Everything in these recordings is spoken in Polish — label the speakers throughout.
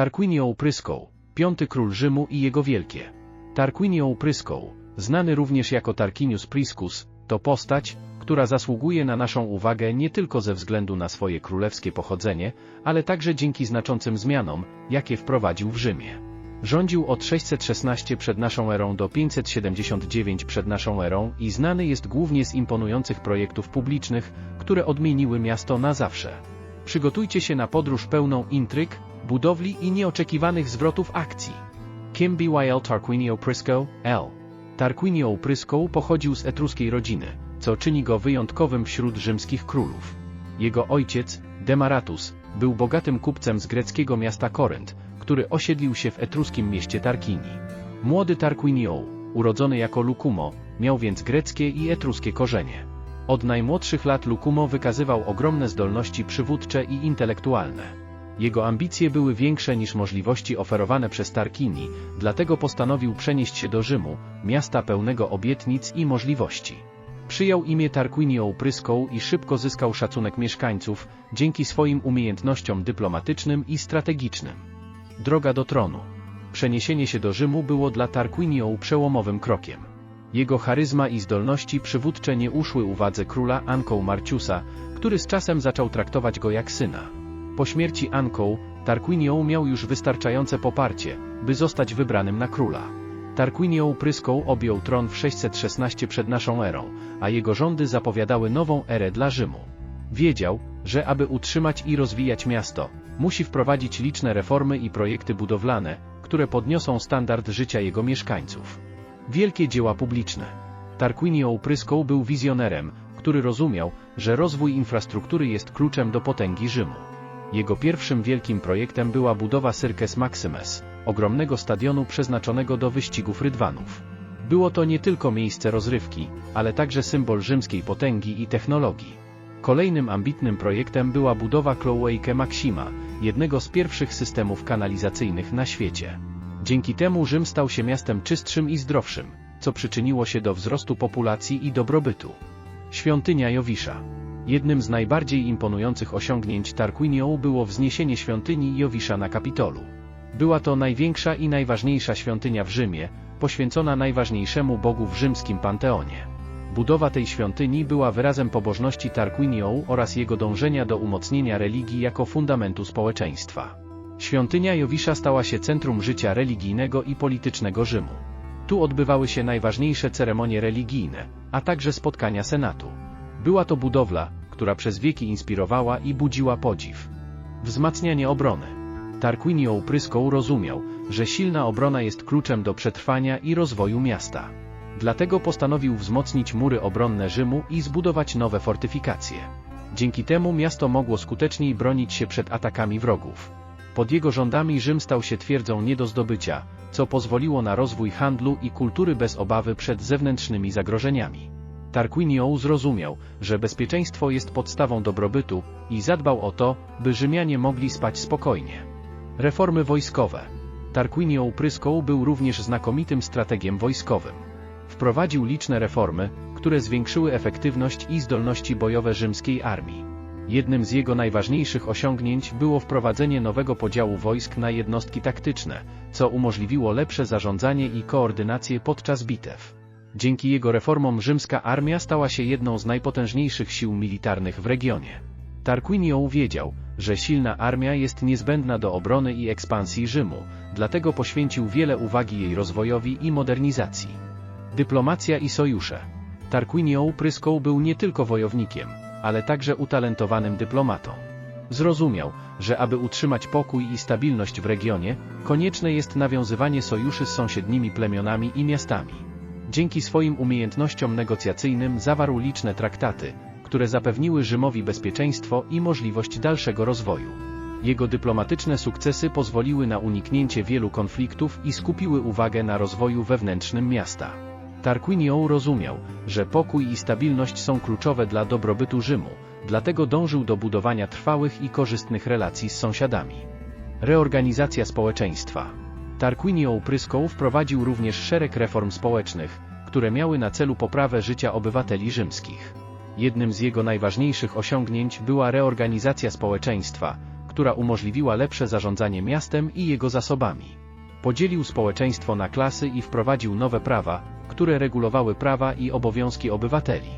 Speaker 1: Tarquinio Pryską, piąty król Rzymu i jego wielkie. Tarquinio Pryską, znany również jako Tarquinius Priscus, to postać, która zasługuje na naszą uwagę nie tylko ze względu na swoje królewskie pochodzenie, ale także dzięki znaczącym zmianom, jakie wprowadził w Rzymie. Rządził od 616 przed naszą erą do 579 przed naszą erą i znany jest głównie z imponujących projektów publicznych, które odmieniły miasto na zawsze. Przygotujcie się na podróż pełną intryg, budowli i nieoczekiwanych zwrotów akcji. Kim B.Y.L. Tarquinio Prisco, L. Tarquinio Prisco pochodził z etruskiej rodziny, co czyni go wyjątkowym wśród rzymskich królów. Jego ojciec, Demaratus, był bogatym kupcem z greckiego miasta Korynt, który osiedlił się w etruskim mieście Tarquini. Młody Tarquinio, urodzony jako Lucumo, miał więc greckie i etruskie korzenie. Od najmłodszych lat Lucumo wykazywał ogromne zdolności przywódcze i intelektualne. Jego ambicje były większe niż możliwości oferowane przez Tarquini, dlatego postanowił przenieść się do Rzymu, miasta pełnego obietnic i możliwości. Przyjął imię Tarquinio Pryską i szybko zyskał szacunek mieszkańców, dzięki swoim umiejętnościom dyplomatycznym i strategicznym. Droga do tronu. Przeniesienie się do Rzymu było dla Tarquinio przełomowym krokiem. Jego charyzma i zdolności przywódcze nie uszły uwadze króla Anką Marciusa, który z czasem zaczął traktować go jak syna. Po śmierci Anką, Tarquinio miał już wystarczające poparcie, by zostać wybranym na króla. Tarquinio Pryską objął tron w 616 przed naszą erą, a jego rządy zapowiadały nową erę dla Rzymu. Wiedział, że aby utrzymać i rozwijać miasto, musi wprowadzić liczne reformy i projekty budowlane, które podniosą standard życia jego mieszkańców. Wielkie dzieła publiczne. Tarquinio Pryską był wizjonerem, który rozumiał, że rozwój infrastruktury jest kluczem do potęgi Rzymu. Jego pierwszym wielkim projektem była budowa Circus Maximus, ogromnego stadionu przeznaczonego do wyścigów rydwanów. Było to nie tylko miejsce rozrywki, ale także symbol rzymskiej potęgi i technologii. Kolejnym ambitnym projektem była budowa Cloacae Maxima, jednego z pierwszych systemów kanalizacyjnych na świecie. Dzięki temu Rzym stał się miastem czystszym i zdrowszym, co przyczyniło się do wzrostu populacji i dobrobytu. Świątynia Jowisza Jednym z najbardziej imponujących osiągnięć Tarquinio było wzniesienie świątyni Jowisza na Kapitolu. Była to największa i najważniejsza świątynia w Rzymie, poświęcona najważniejszemu bogu w rzymskim panteonie. Budowa tej świątyni była wyrazem pobożności Tarquinio oraz jego dążenia do umocnienia religii jako fundamentu społeczeństwa. Świątynia Jowisza stała się centrum życia religijnego i politycznego Rzymu. Tu odbywały się najważniejsze ceremonie religijne, a także spotkania senatu. Była to budowla, która przez wieki inspirowała i budziła podziw. Wzmacnianie obrony. Tarquinio Pryską rozumiał, że silna obrona jest kluczem do przetrwania i rozwoju miasta. Dlatego postanowił wzmocnić mury obronne Rzymu i zbudować nowe fortyfikacje. Dzięki temu miasto mogło skuteczniej bronić się przed atakami wrogów. Pod jego rządami Rzym stał się twierdzą nie do zdobycia, co pozwoliło na rozwój handlu i kultury bez obawy przed zewnętrznymi zagrożeniami. Tarquinio zrozumiał, że bezpieczeństwo jest podstawą dobrobytu i zadbał o to, by Rzymianie mogli spać spokojnie. Reformy wojskowe. Tarquinio Pryską był również znakomitym strategiem wojskowym. Wprowadził liczne reformy, które zwiększyły efektywność i zdolności bojowe rzymskiej armii. Jednym z jego najważniejszych osiągnięć było wprowadzenie nowego podziału wojsk na jednostki taktyczne, co umożliwiło lepsze zarządzanie i koordynację podczas bitew. Dzięki jego reformom rzymska armia stała się jedną z najpotężniejszych sił militarnych w regionie. Tarquinio wiedział, że silna armia jest niezbędna do obrony i ekspansji Rzymu, dlatego poświęcił wiele uwagi jej rozwojowi i modernizacji. Dyplomacja i sojusze. Tarquinio Pryską był nie tylko wojownikiem, ale także utalentowanym dyplomatą. Zrozumiał, że aby utrzymać pokój i stabilność w regionie, konieczne jest nawiązywanie sojuszy z sąsiednimi plemionami i miastami. Dzięki swoim umiejętnościom negocjacyjnym zawarł liczne traktaty, które zapewniły Rzymowi bezpieczeństwo i możliwość dalszego rozwoju. Jego dyplomatyczne sukcesy pozwoliły na uniknięcie wielu konfliktów i skupiły uwagę na rozwoju wewnętrznym miasta. Tarquinio rozumiał, że pokój i stabilność są kluczowe dla dobrobytu Rzymu, dlatego dążył do budowania trwałych i korzystnych relacji z sąsiadami. Reorganizacja społeczeństwa. Tarquinio Pryską wprowadził również szereg reform społecznych, które miały na celu poprawę życia obywateli rzymskich. Jednym z jego najważniejszych osiągnięć była reorganizacja społeczeństwa, która umożliwiła lepsze zarządzanie miastem i jego zasobami. Podzielił społeczeństwo na klasy i wprowadził nowe prawa, które regulowały prawa i obowiązki obywateli.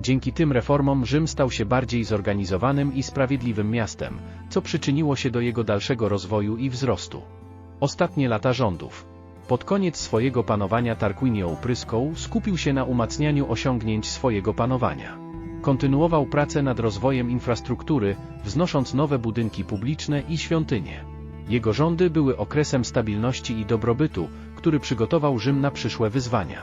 Speaker 1: Dzięki tym reformom Rzym stał się bardziej zorganizowanym i sprawiedliwym miastem, co przyczyniło się do jego dalszego rozwoju i wzrostu. Ostatnie lata rządów. Pod koniec swojego panowania Tarquinio Pryską skupił się na umacnianiu osiągnięć swojego panowania. Kontynuował pracę nad rozwojem infrastruktury, wznosząc nowe budynki publiczne i świątynie. Jego rządy były okresem stabilności i dobrobytu, który przygotował Rzym na przyszłe wyzwania.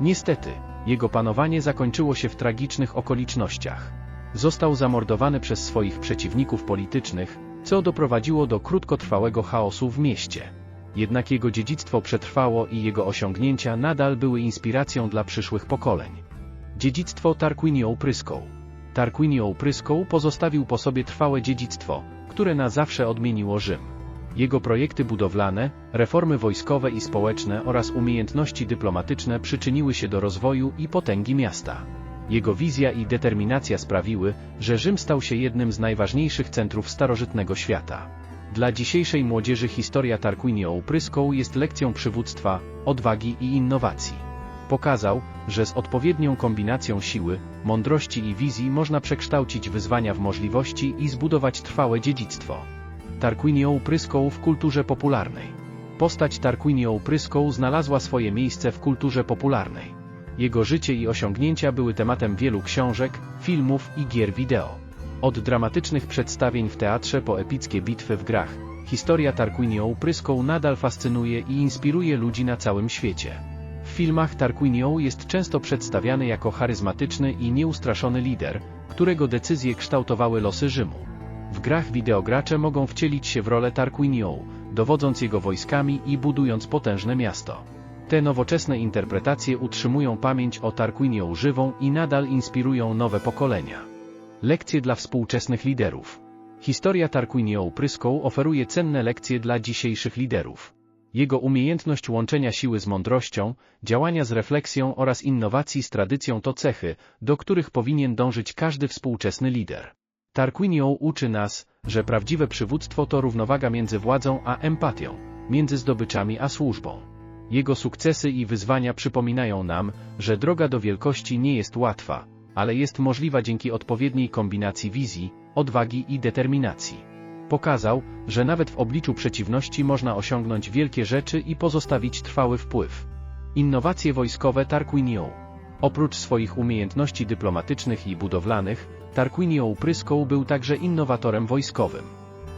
Speaker 1: Niestety, jego panowanie zakończyło się w tragicznych okolicznościach. Został zamordowany przez swoich przeciwników politycznych, co doprowadziło do krótkotrwałego chaosu w mieście. Jednak jego dziedzictwo przetrwało i jego osiągnięcia nadal były inspiracją dla przyszłych pokoleń. Dziedzictwo Tarquinio Pryską Tarquinio Pryską pozostawił po sobie trwałe dziedzictwo, które na zawsze odmieniło Rzym. Jego projekty budowlane, reformy wojskowe i społeczne oraz umiejętności dyplomatyczne przyczyniły się do rozwoju i potęgi miasta. Jego wizja i determinacja sprawiły, że Rzym stał się jednym z najważniejszych centrów starożytnego świata. Dla dzisiejszej młodzieży historia Tarquinio Pryską jest lekcją przywództwa, odwagi i innowacji. Pokazał, że z odpowiednią kombinacją siły, mądrości i wizji można przekształcić wyzwania w możliwości i zbudować trwałe dziedzictwo. Tarquinio Pryską w kulturze popularnej. Postać Tarquinio Pryską znalazła swoje miejsce w kulturze popularnej. Jego życie i osiągnięcia były tematem wielu książek, filmów i gier wideo. Od dramatycznych przedstawień w teatrze po epickie bitwy w grach, historia Tarquinio Pryską nadal fascynuje i inspiruje ludzi na całym świecie. W filmach Tarquinio jest często przedstawiany jako charyzmatyczny i nieustraszony lider, którego decyzje kształtowały losy Rzymu. W grach wideogracze mogą wcielić się w rolę Tarquinio, dowodząc jego wojskami i budując potężne miasto. Te nowoczesne interpretacje utrzymują pamięć o Tarquinio żywą i nadal inspirują nowe pokolenia. Lekcje dla współczesnych liderów. Historia Tarquinio Pryską oferuje cenne lekcje dla dzisiejszych liderów. Jego umiejętność łączenia siły z mądrością, działania z refleksją oraz innowacji z tradycją to cechy, do których powinien dążyć każdy współczesny lider. Tarquinio uczy nas, że prawdziwe przywództwo to równowaga między władzą a empatią, między zdobyczami a służbą. Jego sukcesy i wyzwania przypominają nam, że droga do wielkości nie jest łatwa, ale jest możliwa dzięki odpowiedniej kombinacji wizji, odwagi i determinacji. Pokazał, że nawet w obliczu przeciwności można osiągnąć wielkie rzeczy i pozostawić trwały wpływ. Innowacje wojskowe Tarquinio Oprócz swoich umiejętności dyplomatycznych i budowlanych, Tarquinio Pryską był także innowatorem wojskowym.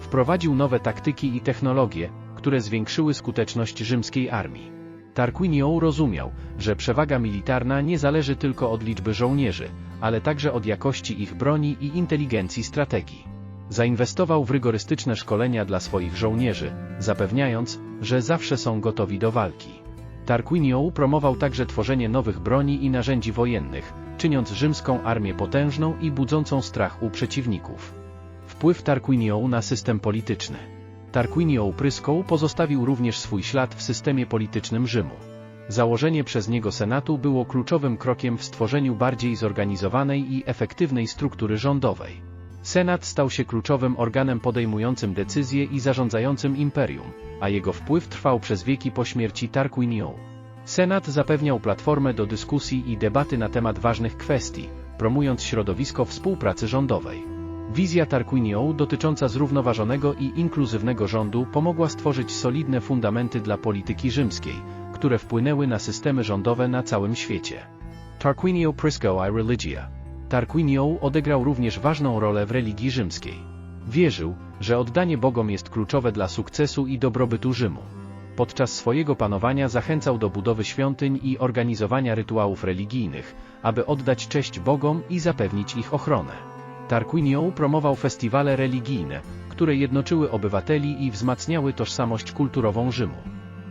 Speaker 1: Wprowadził nowe taktyki i technologie, które zwiększyły skuteczność rzymskiej armii. Tarquinio rozumiał, że przewaga militarna nie zależy tylko od liczby żołnierzy, ale także od jakości ich broni i inteligencji strategii. Zainwestował w rygorystyczne szkolenia dla swoich żołnierzy, zapewniając, że zawsze są gotowi do walki. Tarquinio promował także tworzenie nowych broni i narzędzi wojennych, czyniąc rzymską armię potężną i budzącą strach u przeciwników. Wpływ Tarquinio na system polityczny. Tarquinio Pryską pozostawił również swój ślad w systemie politycznym Rzymu. Założenie przez niego Senatu było kluczowym krokiem w stworzeniu bardziej zorganizowanej i efektywnej struktury rządowej. Senat stał się kluczowym organem podejmującym decyzje i zarządzającym imperium, a jego wpływ trwał przez wieki po śmierci Tarquinio. Senat zapewniał platformę do dyskusji i debaty na temat ważnych kwestii, promując środowisko współpracy rządowej. Wizja Tarquinio dotycząca zrównoważonego i inkluzywnego rządu pomogła stworzyć solidne fundamenty dla polityki rzymskiej, które wpłynęły na systemy rządowe na całym świecie. Tarquinio Prisco i Religia Tarquinio odegrał również ważną rolę w religii rzymskiej. Wierzył, że oddanie Bogom jest kluczowe dla sukcesu i dobrobytu Rzymu. Podczas swojego panowania zachęcał do budowy świątyń i organizowania rytuałów religijnych, aby oddać cześć Bogom i zapewnić ich ochronę. Tarquinio promował festiwale religijne, które jednoczyły obywateli i wzmacniały tożsamość kulturową Rzymu.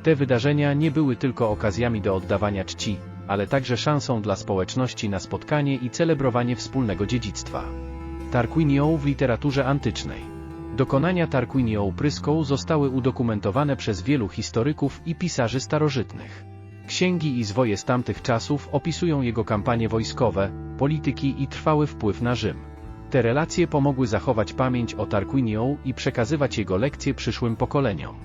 Speaker 1: Te wydarzenia nie były tylko okazjami do oddawania czci, ale także szansą dla społeczności na spotkanie i celebrowanie wspólnego dziedzictwa. Tarquinio w literaturze antycznej. Dokonania Tarquinio Pryską zostały udokumentowane przez wielu historyków i pisarzy starożytnych. Księgi i zwoje z tamtych czasów opisują jego kampanie wojskowe, polityki i trwały wpływ na Rzym. Te relacje pomogły zachować pamięć o Tarquinio i przekazywać jego lekcje przyszłym pokoleniom.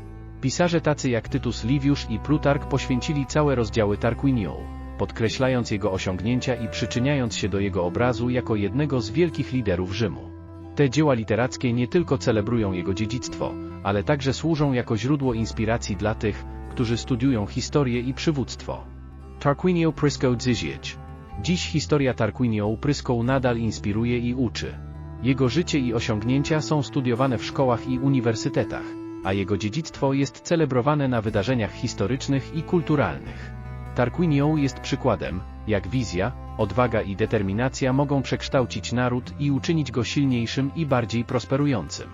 Speaker 1: Pisarze tacy jak Tytus Liviusz i Plutark poświęcili całe rozdziały Tarquinio, podkreślając jego osiągnięcia i przyczyniając się do jego obrazu jako jednego z wielkich liderów Rzymu. Te dzieła literackie nie tylko celebrują jego dziedzictwo, ale także służą jako źródło inspiracji dla tych, którzy studiują historię i przywództwo. Tarquinio Prisco Dziś Dziś historia Tarquinio Prisco nadal inspiruje i uczy. Jego życie i osiągnięcia są studiowane w szkołach i uniwersytetach, a jego dziedzictwo jest celebrowane na wydarzeniach historycznych i kulturalnych. Tarquinio jest przykładem, jak wizja, odwaga i determinacja mogą przekształcić naród i uczynić go silniejszym i bardziej prosperującym.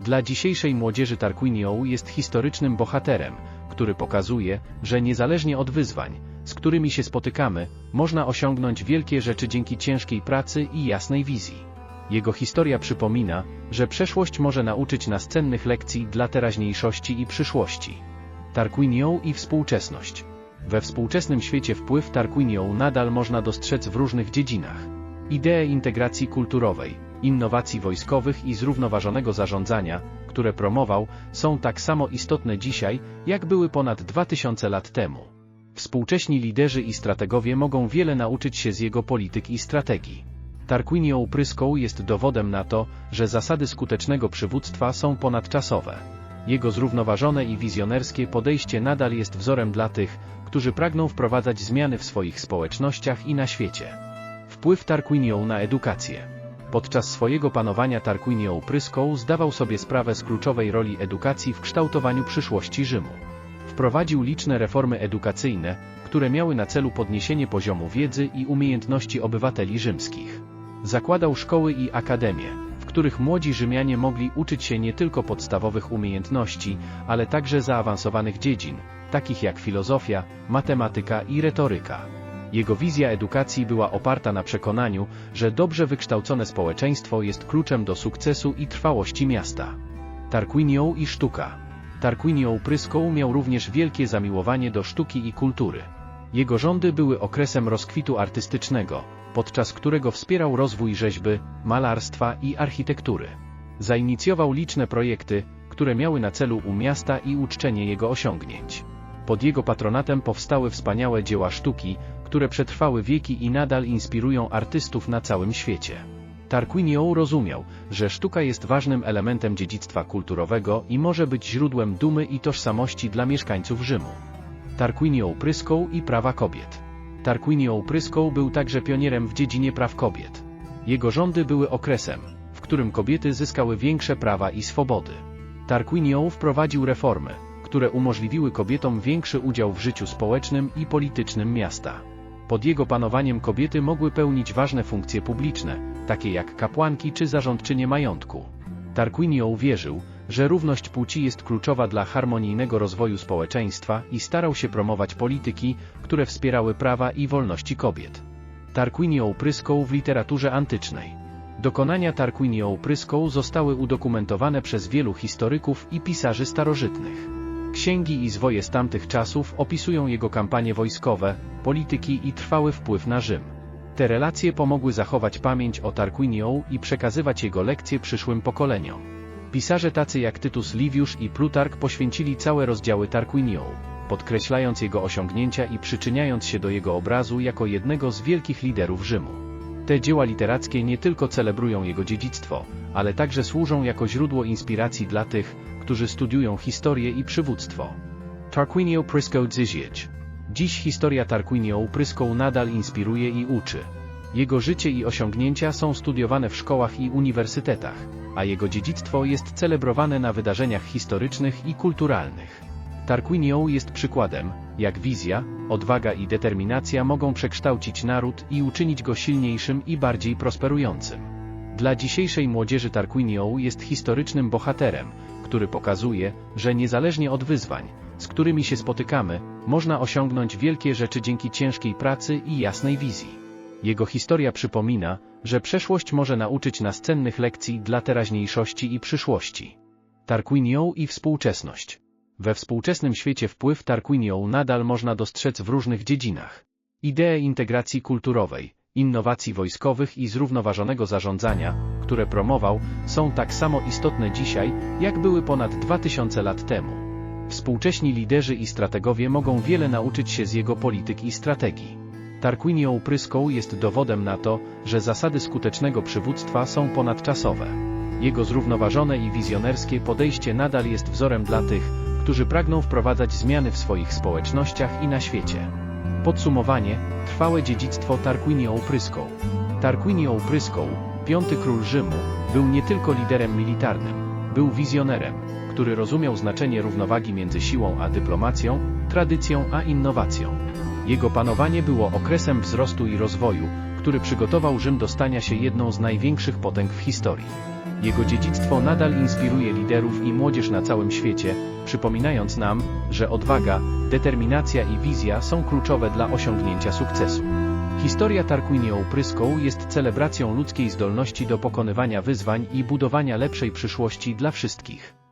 Speaker 1: Dla dzisiejszej młodzieży Tarquinio jest historycznym bohaterem, który pokazuje, że niezależnie od wyzwań, z którymi się spotykamy, można osiągnąć wielkie rzeczy dzięki ciężkiej pracy i jasnej wizji. Jego historia przypomina, że przeszłość może nauczyć nas cennych lekcji dla teraźniejszości i przyszłości. Tarquinio i współczesność. We współczesnym świecie wpływ Tarquinio nadal można dostrzec w różnych dziedzinach. Idee integracji kulturowej, innowacji wojskowych i zrównoważonego zarządzania, które promował, są tak samo istotne dzisiaj, jak były ponad 2000 lat temu. Współcześni liderzy i strategowie mogą wiele nauczyć się z jego polityk i strategii. Tarquinio Pryską jest dowodem na to, że zasady skutecznego przywództwa są ponadczasowe. Jego zrównoważone i wizjonerskie podejście nadal jest wzorem dla tych, którzy pragną wprowadzać zmiany w swoich społecznościach i na świecie. Wpływ Tarquinio na edukację. Podczas swojego panowania Tarquinio Pryską zdawał sobie sprawę z kluczowej roli edukacji w kształtowaniu przyszłości Rzymu. Wprowadził liczne reformy edukacyjne, które miały na celu podniesienie poziomu wiedzy i umiejętności obywateli rzymskich. Zakładał szkoły i akademie, w których młodzi Rzymianie mogli uczyć się nie tylko podstawowych umiejętności, ale także zaawansowanych dziedzin, takich jak filozofia, matematyka i retoryka. Jego wizja edukacji była oparta na przekonaniu, że dobrze wykształcone społeczeństwo jest kluczem do sukcesu i trwałości miasta. Tarquinio i sztuka. Tarquinio Pryską miał również wielkie zamiłowanie do sztuki i kultury. Jego rządy były okresem rozkwitu artystycznego, podczas którego wspierał rozwój rzeźby, malarstwa i architektury. Zainicjował liczne projekty, które miały na celu u miasta i uczczenie jego osiągnięć. Pod jego patronatem powstały wspaniałe dzieła sztuki, które przetrwały wieki i nadal inspirują artystów na całym świecie. Tarquinio rozumiał, że sztuka jest ważnym elementem dziedzictwa kulturowego i może być źródłem dumy i tożsamości dla mieszkańców Rzymu. Tarquinio Pryską i prawa kobiet. Tarquinio Pryską był także pionierem w dziedzinie praw kobiet. Jego rządy były okresem, w którym kobiety zyskały większe prawa i swobody. Tarquinio wprowadził reformy, które umożliwiły kobietom większy udział w życiu społecznym i politycznym miasta. Pod jego panowaniem kobiety mogły pełnić ważne funkcje publiczne, takie jak kapłanki czy zarządczynie majątku. Tarquinio uwierzył, że równość płci jest kluczowa dla harmonijnego rozwoju społeczeństwa i starał się promować polityki, które wspierały prawa i wolności kobiet. Tarquinio Pryską w literaturze antycznej. Dokonania Tarquinio Pryską zostały udokumentowane przez wielu historyków i pisarzy starożytnych. Księgi i zwoje z tamtych czasów opisują jego kampanie wojskowe, polityki i trwały wpływ na Rzym. Te relacje pomogły zachować pamięć o Tarquinio i przekazywać jego lekcje przyszłym pokoleniom. Pisarze tacy jak Tytus Liviusz i Plutark poświęcili całe rozdziały Tarquinio, podkreślając jego osiągnięcia i przyczyniając się do jego obrazu jako jednego z wielkich liderów Rzymu. Te dzieła literackie nie tylko celebrują jego dziedzictwo, ale także służą jako źródło inspiracji dla tych, którzy studiują historię i przywództwo. Tarquinio Prisco Dziś Dziś historia Tarquinio Pryską nadal inspiruje i uczy. Jego życie i osiągnięcia są studiowane w szkołach i uniwersytetach, a jego dziedzictwo jest celebrowane na wydarzeniach historycznych i kulturalnych. Tarquinio jest przykładem, jak wizja, odwaga i determinacja mogą przekształcić naród i uczynić go silniejszym i bardziej prosperującym. Dla dzisiejszej młodzieży Tarquinio jest historycznym bohaterem, który pokazuje, że niezależnie od wyzwań, z którymi się spotykamy, można osiągnąć wielkie rzeczy dzięki ciężkiej pracy i jasnej wizji. Jego historia przypomina, że przeszłość może nauczyć nas cennych lekcji dla teraźniejszości i przyszłości. Tarquinio i współczesność. We współczesnym świecie wpływ Tarquinio nadal można dostrzec w różnych dziedzinach. Idee integracji kulturowej, innowacji wojskowych i zrównoważonego zarządzania, które promował, są tak samo istotne dzisiaj, jak były ponad 2000 lat temu. Współcześni liderzy i strategowie mogą wiele nauczyć się z jego polityk i strategii. Tarquinio Pryską jest dowodem na to, że zasady skutecznego przywództwa są ponadczasowe. Jego zrównoważone i wizjonerskie podejście nadal jest wzorem dla tych, którzy pragną wprowadzać zmiany w swoich społecznościach i na świecie. Podsumowanie, trwałe dziedzictwo Tarquinio Pryską. Tarquinio Pryską, piąty król Rzymu, był nie tylko liderem militarnym, był wizjonerem, który rozumiał znaczenie równowagi między siłą a dyplomacją, tradycją a innowacją. Jego panowanie było okresem wzrostu i rozwoju, który przygotował Rzym do stania się jedną z największych potęg w historii. Jego dziedzictwo nadal inspiruje liderów i młodzież na całym świecie, przypominając nam, że odwaga, determinacja i wizja są kluczowe dla osiągnięcia sukcesu. Historia Tarquinio Pryską jest celebracją ludzkiej zdolności do pokonywania wyzwań i budowania lepszej przyszłości dla wszystkich.